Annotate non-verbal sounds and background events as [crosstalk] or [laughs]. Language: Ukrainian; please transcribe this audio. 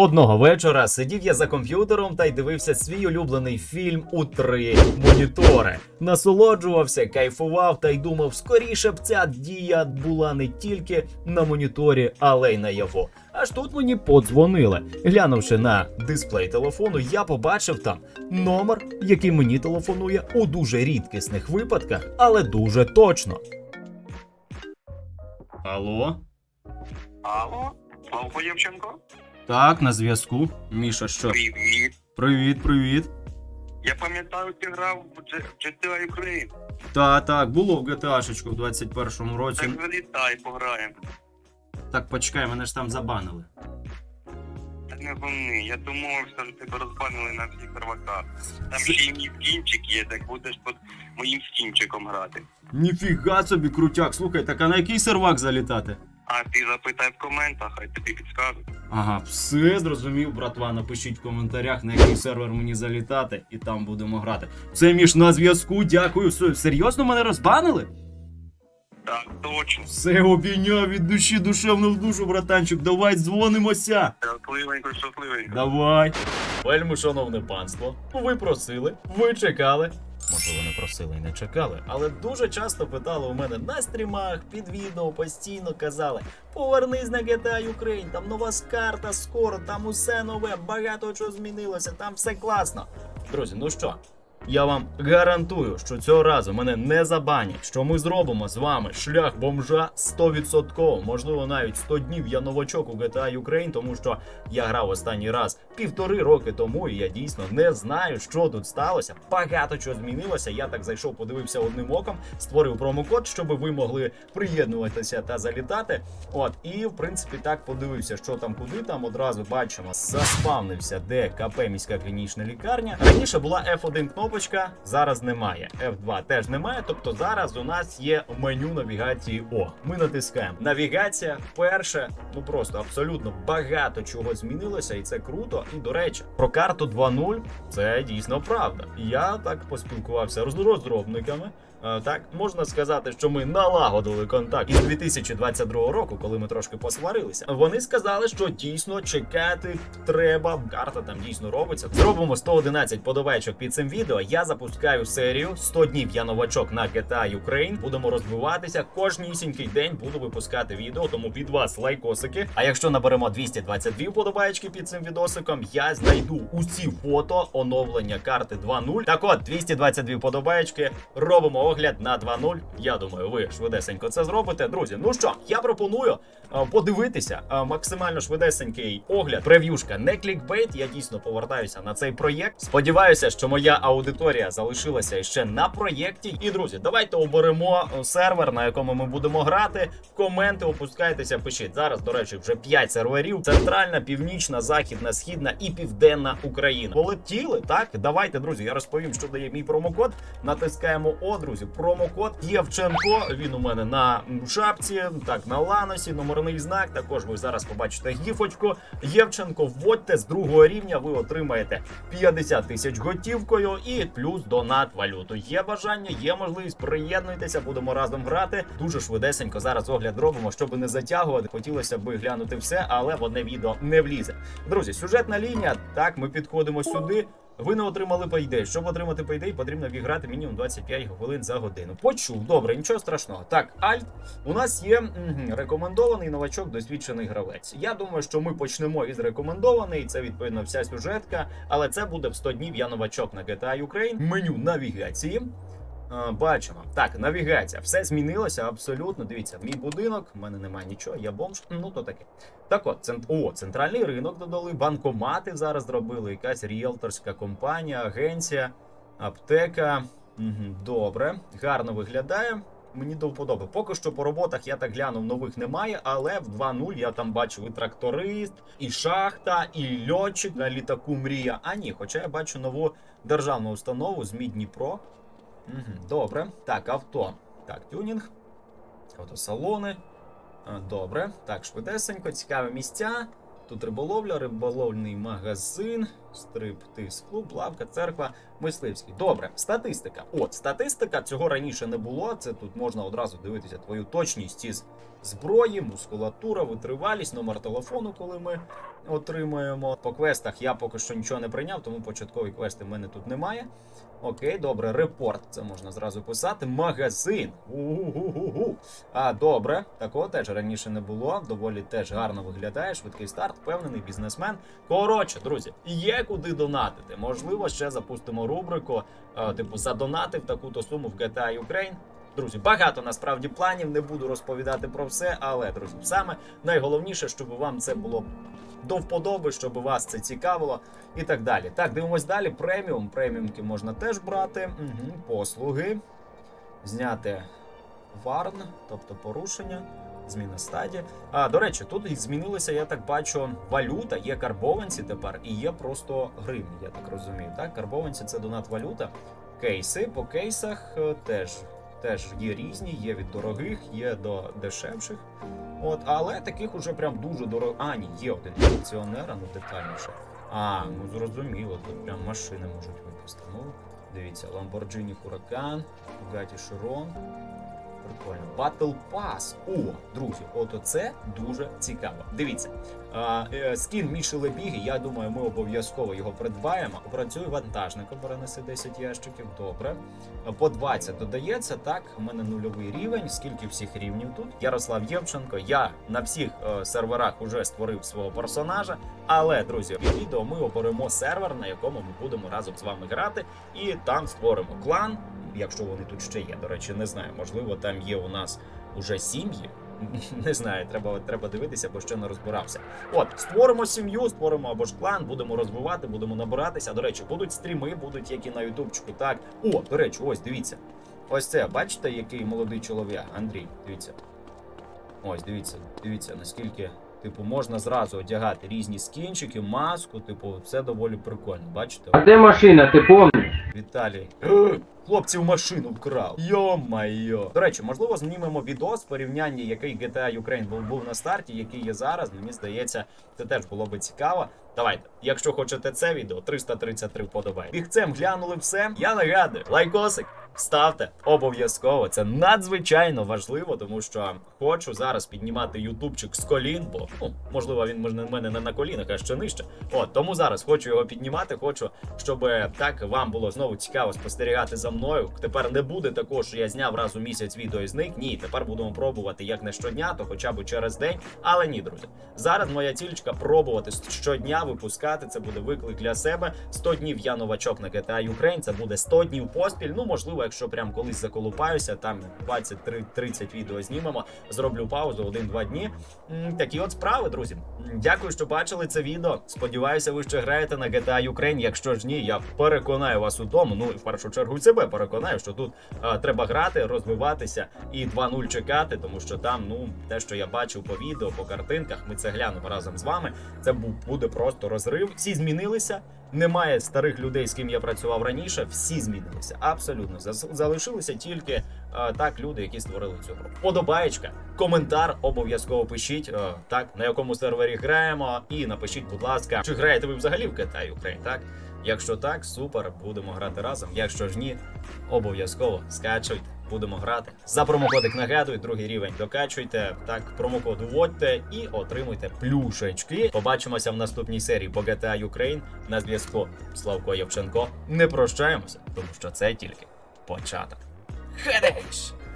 Одного вечора сидів я за комп'ютером та й дивився свій улюблений фільм у три монітори. Насолоджувався, кайфував та й думав, скоріше б ця дія була не тільки на моніторі, але й на його. Аж тут мені подзвонили. Глянувши на дисплей телефону, я побачив там номер, який мені телефонує у дуже рідкісних випадках, але дуже точно. Алло? Алло, Славко Євченко? Так, на зв'язку. Міша, що? Привіт. Привіт, привіт. Я пам'ятаю, ти грав в G- GTA Ukraine. Та так, було в GTA-шечку в 21-му році. Так залітай, пограємо. Так, почекай, мене ж там забанили. Та не вони, я домовився, що тебе розбанили на всіх серваках. Там ще й мій скінчик є, так будеш під моїм скінчиком грати. Ніфіга собі, крутяк. Слухай, так а на який сервак залітати? А ти запитай в коментах, хай тобі підскажуть. Ага, все зрозумів, братва. Напишіть в коментарях, на який сервер мені залітати, і там будемо грати. Це між на зв'язку, дякую. Все, серйозно мене розбанили? Так, точно. Все обійняв від душі душевно в душу, братанчик. Давай дзвонимося. Щасливенько, щасливенько. Давай. Вельми шановне панство. Ви просили, ви чекали. Можливо, не просили і не чекали, але дуже часто питали у мене на стрімах, під відео, постійно казали: повернись на GTA Ukraine, там нова карта скоро, там усе нове, багато чого змінилося, там все класно. Друзі, ну що? Я вам гарантую, що цього разу мене не забанять, що ми зробимо з вами шлях бомжа 100%, можливо, навіть 100 днів я новачок у GTA Ukraine, тому що я грав останній раз півтори роки тому, і я дійсно не знаю, що тут сталося. Багато чого змінилося. Я так зайшов, подивився одним оком, створив промокод, щоб ви могли приєднуватися та залітати. От, і в принципі так подивився, що там куди. Там одразу бачимо, заспавнився, де КП міська клінічна лікарня. Раніше була F1 кнопочка, зараз немає. F2 теж немає. Тобто зараз у нас є меню навігації. О, ми натискаємо. Навігація перше, ну просто абсолютно багато чого змінилося, і це круто. І до речі, про карту 2.0 це дійсно правда. Я так поспілкувався з розробниками. Е, Так, можна сказати, що ми налагодили контакт із 2022 року, коли ми трошки посварилися. Вони сказали, що дійсно чекати треба. Карта там дійсно робиться. Зробимо 111 подобайчок під цим відео. Я запускаю серію 100 днів. Я новачок на GTA Ukraine. Будемо розвиватися. Кожнісінький день буду випускати відео. Тому від вас лайкосики. А якщо наберемо 222 подобайки під цим відосиком, я знайду усі фото оновлення карти 2.0. Так от 222 подобаєчки. Робимо огляд на 2.0. Я думаю, ви швидесенько це зробите. Друзі, ну що, я пропоную е, подивитися е, максимально швидесенький огляд. Прев'юшка, не клікбейт. Я дійсно повертаюся на цей проєкт. Сподіваюся, що моя аудиторія залишилася ще на проєкті. І друзі, давайте оберемо е, сервер, на якому ми будемо грати. В коменти опускайтеся, пишіть. Зараз, до речі, вже 5 серверів: центральна, північна, західна, східна і південна Україна. Полетіли, так? Давайте, друзі, я розповім, що дає мій промокод. Натискаємо О, друзі, промокод Євченко. Він у мене на шапці, так, на ланосі, номерний знак. Також ви зараз побачите гіфочку. Євченко, вводьте з другого рівня, ви отримаєте 50 тисяч готівкою і плюс донат валюту. Є бажання, є можливість. Приєднуйтеся, будемо разом грати. Дуже швидесенько зараз огляд робимо, щоб не затягувати. Хотілося б глянути все, але в одне відео не влізе. Друзі, сюжетна лінія. Так, ми підходимо сюди. Ви не отримали пейдей. Щоб отримати пейдей, потрібно віграти мінімум 25 хвилин за годину. Почув, добре, нічого страшного. Так, Альт, у нас є рекомендований новачок, досвідчений гравець. Я думаю, що ми почнемо із рекомендований. Це відповідно вся сюжетка, але це буде в 100 днів. Я новачок на GTA Ukraine. Меню навігації. А, Бачимо. Так, навігація. Все змінилося абсолютно. Дивіться, мій будинок, в мене немає нічого, я бомж. Ну то таке. Так от, цент... о, центральний ринок додали, банкомати зараз зробили, якась ріелторська компанія, агенція, аптека. Добре, гарно виглядає. Мені до вподоби. Поки що по роботах я так глянув, нових немає, але в 2.0 я там бачу і тракторист, і шахта, і льотчик на літаку Мрія. А ні, хоча я бачу нову державну установу з Дніпро. Добре. Так, авто. Так, тюнінг. Автосалони. А, Добре. Так, швидесенько, цікаві місця. Тут риболовля, риболовний магазин, стриптиз клуб, лавка, церква, мисливський. Добре, статистика. От, статистика цього раніше не було. Це тут можна одразу дивитися твою точність із зброї, мускулатура, витривалість, номер телефону, коли ми отримуємо. По квестах я поки що нічого не прийняв, тому початкові квести в мене тут немає. Окей, добре, репорт. Це можна зразу писати. Магазин. У-гу-гу-гу-гу. А добре, такого теж раніше не було. Доволі теж гарно виглядає. Швидкий старт, впевнений бізнесмен. Коротше, друзі, є куди донатити. Можливо, ще запустимо рубрику. е, типу, задонатив таку-то суму в GTA Ukraine. Друзі, багато насправді планів, не буду розповідати про все, але друзі, саме найголовніше, щоб вам це було до вподоби, щоб вас це цікавило і так далі. Так, дивимось далі. Преміум. Преміумки можна теж брати. Угу. Послуги. Зняти варн, тобто порушення. Зміна стадії. А до речі, тут і я так бачу, валюта. Є карбованці тепер і є просто гривні, я так розумію. Так, карбованці це донат валюта. Кейси по кейсах е, теж, теж є різні, є від дорогих, є до дешевших. От, але таких уже прям дуже дорого. А, ні, є один колекціонер, а ну детальніше. А, ну зрозуміло, тут прям машини можуть випасти. Ну, дивіться, Lamborghini Huracan, Bugatti Chiron. Прикольно. Battle Pass. О, друзі, от оце дуже цікаво. Дивіться, а, е, скін Міші Лебіги, я думаю, ми обов'язково його придбаємо. Працює вантажником, перенеси 10 ящиків. Добре. По 20 додається. Так, у мене нульовий рівень. Скільки всіх рівнів тут? Ярослав Євченко. Я на всіх е, серверах уже створив свого персонажа. Але, друзі, в відео ми оберемо сервер, на якому ми будемо разом з вами грати, і там створимо клан. Якщо вони тут ще є, до речі, не знаю. Можливо, там є у нас уже сім'ї. [laughs] Не знаю, треба, треба дивитися, бо ще не розбирався. От, створимо сім'ю, створимо або ж клан, будемо розвивати, будемо набиратися. До речі, будуть стріми, будуть які на ютубчику. Так, о, до речі, ось дивіться. Ось це, бачите, який молодий чоловік, Андрій. Дивіться. Ось, дивіться, дивіться, наскільки, типу, можна зразу одягати різні скінчики, маску, типу, це доволі прикольно. Бачите? А де машина, ти помниш? Віталій. Хлопців машину вкрав. Йо-майо. До речі, можливо, знімемо відео з порівняння, який GTA Ukraine був, був на старті, який є зараз. Мені здається, це теж було би цікаво. Давайте, якщо хочете це відео, 333 вподобає. Бігцем глянули все. Я нагадую, лайкосик. Ставте обов'язково. Це надзвичайно важливо, тому що хочу зараз піднімати ютубчик з колін, бо ну можливо він може в мене не на колінах, а ще нижче. От тому зараз хочу його піднімати. Хочу, щоб так вам було знову цікаво спостерігати за мною. Тепер не буде такого, що я зняв раз у місяць відео і зник. Ні, тепер будемо пробувати як не щодня, то хоча б через день. Але ні, друзі. Зараз моя цілечка пробувати щодня випускати. Це буде виклик для себе. 100 днів я новачок на GTA Ukraine. Це буде 100 днів поспіль. Ну можливо, якщо прям колись заколупаюся, там 20-30 відео знімемо. Зроблю паузу один-два дні. Такі от справи, друзі. Дякую, що бачили це відео. Сподіваюся, ви ще граєте на GTA Ukraine. Якщо ж ні, я переконаю вас у тому. Ну і в першу чергу себе переконаю, що тут е, треба грати, розвиватися і 2-0 чекати, тому що там, ну, те, що я бачив по відео, по картинках, ми це глянемо разом з вами. Це бу- буде просто розрив. Всі змінилися. Немає старих людей, з ким я працював раніше. Всі змінилися. Абсолютно залишилися тільки е, так люди, які створили цю гру. Подобаєчка, коментар обов'язково пишіть. е, так на якому сервері граємо, і напишіть, будь ласка, чи граєте ви взагалі в GTA Ukraine, Так, якщо так, супер, будемо грати разом. Якщо ж ні, обов'язково скачуйте. Будемо грати. За промокодик нагадую, другий рівень докачуйте. Так, промокод вводьте і отримуйте плюшечки. Побачимося в наступній серії по GTA Ukraine. На зв'язку Славко Євченко. Не прощаємося, тому що це тільки початок. Хедеш!